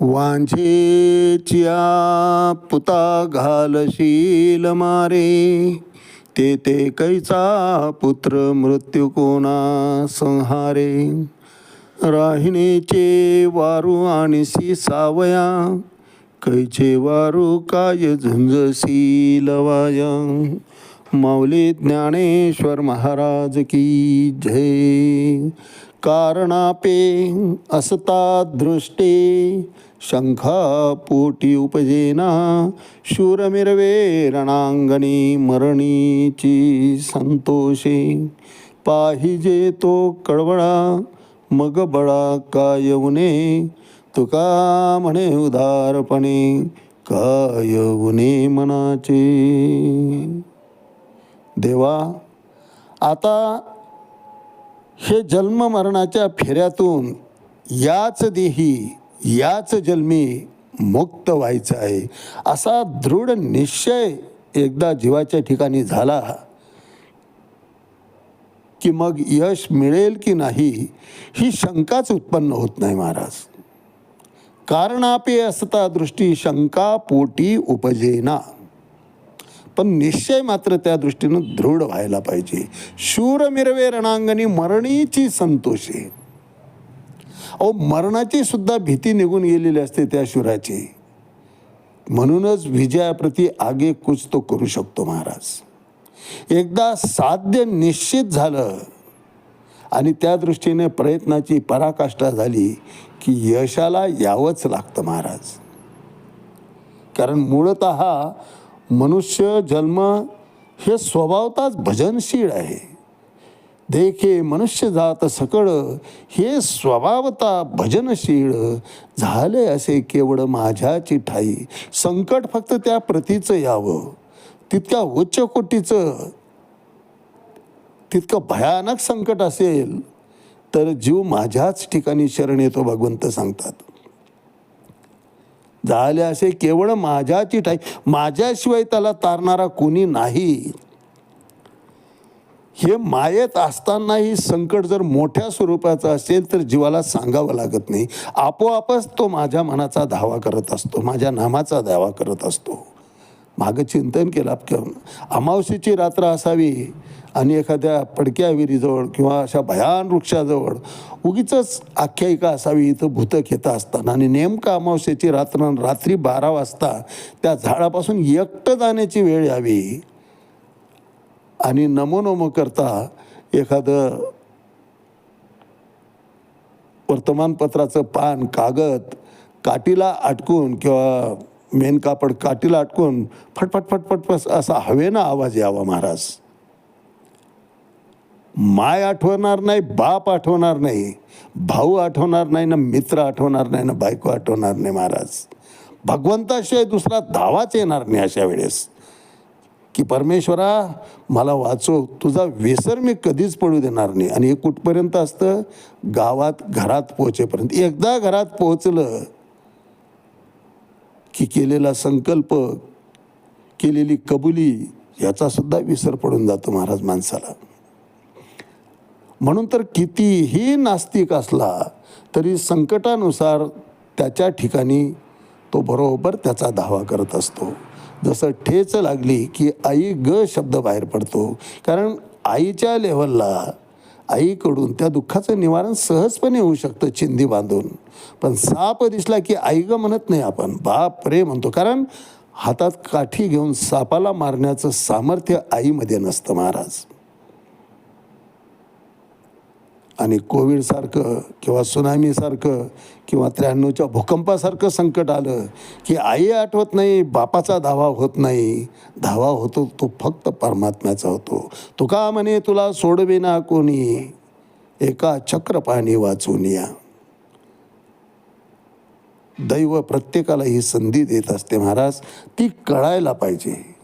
वांझेच्या पुता घालशील मारे. ते ते कैचा पुत्र मृत्यू कोणा संहारे. राहिणेचे वारू आणसी सावया. कैचे वारू काय झुंजसी लवाया माऊली ज्ञानेश्वर महाराज की जय। कारणापे असता दृष्टे शंखा पोटी उपजेना शूरमिरवे रणांगणी मरणीची संतोषे। पाहिजे तो कळवळा मग बळा कायवने तुका म्हणे उदारपणे कायवने मनाचे। देवा आता हे जन्म मरणाच्या फेऱ्यातून याच देही याच जन्मी मुक्त व्हायचं आहे. असा दृढ निश्चय एकदा जीवाच्या ठिकाणी झाला की मग यश मिळेल की नाही ही शंकाच उत्पन्न होत नाही महाराज. कारणापे असता दृष्टी शंका पोटी उपजेना. पण निश्चय मात्र त्या दृष्टीनं दृढ व्हायला पाहिजे. शूर मिरवे रणांगणी मरणीची संतोषे. अहो मरणाची सुद्धा भीती निघून गेलेली असते त्या शूराची. म्हणूनच विजयाप्रती आगे कुच तो करू शकतो महाराज. एकदा साध्य निश्चित झालं आणि त्या दृष्टीने प्रयत्नाची पराकाष्ठा झाली की यशाला यावंच लागतं महाराज. कारण मूळत मनुष्य जन्म हे स्वभावताच भजनशील आहे. देखे मनुष्य जात सकळ हे स्वभावता भजनशील झाले असे केवळ माझ्याची ठाई संकट फक्त त्या प्रतीचं यावं. तितक्या उच्च कोटीचं तितकं भयानक संकट असेल तर जीव माझ्याच ठिकाणी शरण येतो भगवंत सांगतात. झाले असे केवळ माझ्याची ठाई. माझ्याशिवाय त्याला तारणारा कोणी नाही. हे मायेत असतानाही संकट जर मोठ्या स्वरूपाचं असेल तर जीवाला सांगावं लागत नाही. आपोआपच तो माझ्या मनाचा धावा करत असतो माझ्या नामाचा दावा करत असतो. मागं चिंतन केलं. किंवा अमावस्येची रात्र असावी आणि एखाद्या पडक्या विहिरीजवळ किंवा अशा भयान वृक्षाजवळ उगीच आख्यायिका असावी इथं भूतक येतं असताना. आणि नेमकं अमावस्येची रात्र रात्री बारा वाजता त्या झाडापासून एकटं जाण्याची वेळ यावी. आणि नमो नमो करता एखादं वर्तमानपत्राचं पान कागद काठीला अटकून किंवा मेन कापड काठीला अटकून फटफट फटफट फट असा हवेनं आवाज यावा महाराज. माय आठवणार नाही बाप आठवणार नाही भाऊ आठवणार नाही ना मित्र आठवणार नाही ना बायको आठवणार नाही महाराज. भगवंताशिवाय दुसरा धावाच येणार नाही अशा वेळेस. की परमेश्वरा मला वाचो तुझा विसर मी कधीच पडू देणार नाही. आणि हे कुठपर्यंत असतं? गावात घरात पोहोचेपर्यंत. एकदा घरात पोहोचलं की केलेला संकल्प केलेली कबुली याचा सुद्धा विसर पडून जातो महाराज माणसाला. म्हणून तर कितीही नास्तिक असला तरी संकटानुसार त्याच्या ठिकाणी तो बरोबर त्याचा धावा करत असतो. जसं ठेच लागली की आई ग शब्द बाहेर पडतो. कारण आईच्या लेवलला आईकडून त्या दुःखाचं निवारण सहजपणे होऊ शकतं चिंधी बांधून. पण साप दिसला की आई ग म्हणत नाही आपण. बाप रे म्हणतो. कारण हातात काठी घेऊन सापाला मारण्याचं सामर्थ्य आईमध्ये नसतं महाराज. आणि कोविडसारखं किंवा सुनामीसारखं किंवा त्र्याण्णवच्या भूकंपासारखं संकट आलं की आई आठवत नाही बापाचा धावा होत नाही. धावा होतो तो फक्त परमात्म्याचा होतो. तुका म्हणे तुला सोडविना कोणी. एका चक्रपाणी वाचून या. दैव प्रत्येकाला ही संधी देत असते महाराज. ती कळायला पाहिजे.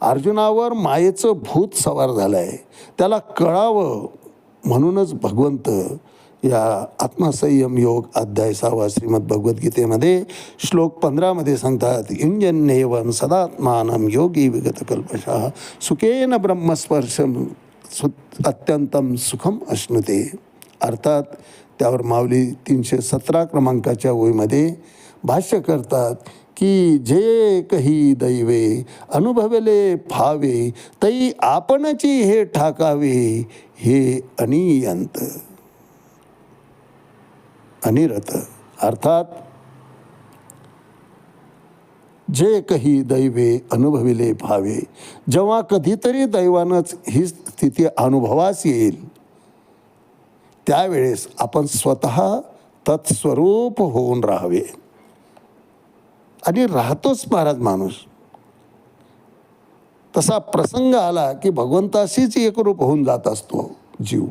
अर्जुनावर मायेचं भूत सवार झालं आहे त्याला कळावं. म्हणूनच भगवंत या आत्मसंयम योग अध्याय सहावा श्रीमद भगवद्गीतेमध्ये श्लोक पंधरामध्ये सांगतात इंजन्येवन सदात्मानम योगी विगत कल्पशः सुखेन ब्रह्मस्पर्शम सु अत्यंतम सुखम अश्नुते. अर्थात त्यावर माऊली तीनशे सतरा क्रमांकाच्या ओळीमध्ये भाष्य करतात की जे कही दैवे अनुभवले फावे तई आपणची हे ठाकावे हे अनियंत अनिरत अर्थात जे काही दैवे अनुभविले भावे जेव्हा कधीतरी दैवानंच ही स्थिती अनुभवास येईल त्यावेळेस आपण स्वतः तत्स्वरूप होऊन राहावे. आणि राहतोच महाराज माणूस. तसा प्रसंग आला की भगवंताशीच एकरूप होऊन जात असतो जीव.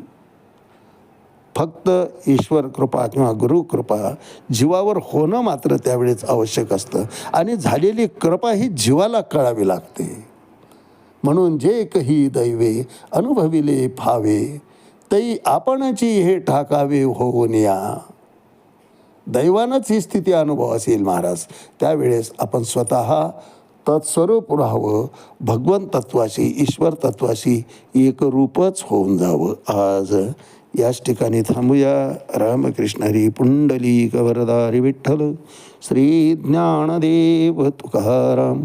फक्त ईश्वर कृपा किंवा गुरु कृपा जीवावर होणं मात्र त्यावेळेस आवश्यक असतं. आणि झालेली कृपा ही जीवाला कळावी लागते. म्हणून जे काही दैवे अनुभविले फावे तई आपणची हे ठाकावे होऊन या. दैवानंच ही स्थिती अनुभव असेल महाराज. त्यावेळेस आपण स्वतः तत्स्वरूप राहावं भगवन तत्वाशी ईश्वर तत्वाशी एकरूपच होऊन जावं. आज याच ठिकाणी थांबूया. रामकृष्ण हरी पुंडली कवरदारी विठ्ठल. श्री ज्ञानदेव तुकाराम.